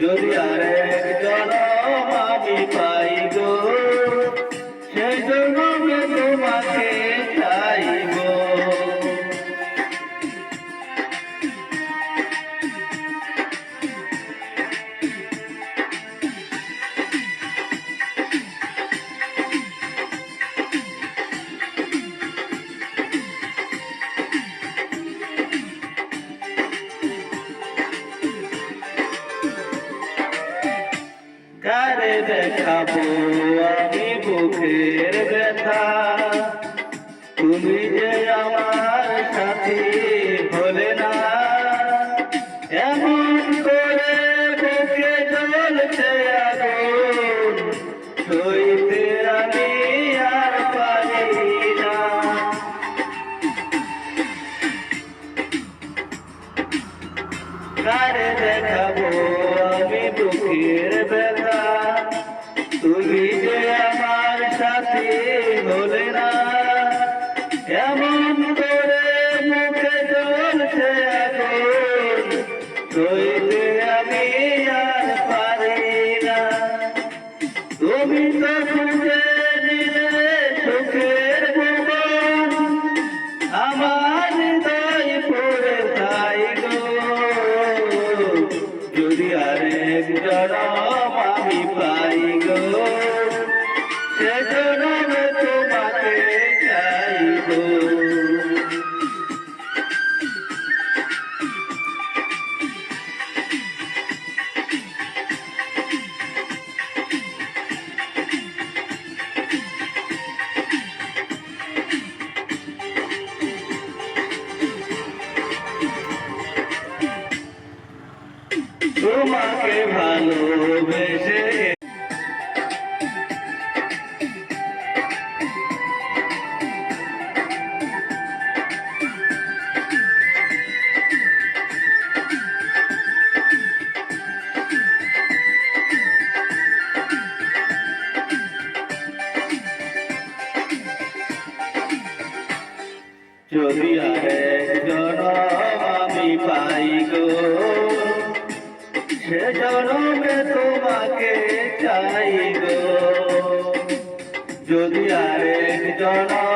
যদি কারে দেখাবো আমি বুকের ব্যথা। তুমি যে আমার সাথী হলে না। এমন করে বুকে জ্বলছে আগুন। সইতে আমি আর পারি না। কারে দেখাবো হলে না। এমন করে মুখে জ্বলছে এখন সইতে আমি আর পারি না। তুমি তো খুঁজে দিলে সুখের ভুবন। আমার হৃদয় পড়ে তাই গো। যদি আরেক জনম Amén. আরেক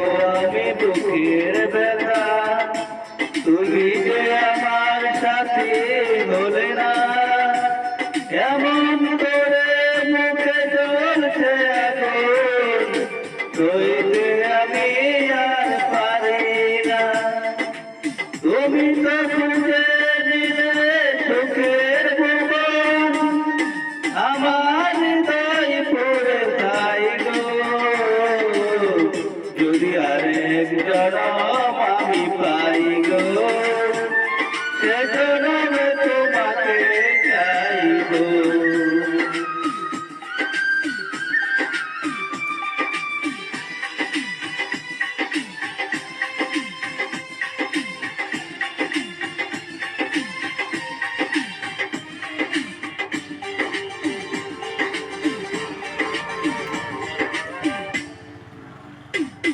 এমন করে মুখে জ্বলছে এখন? সইতে আমি আর পারি তুমি তো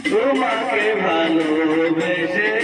তোমাকে ভালোবেসে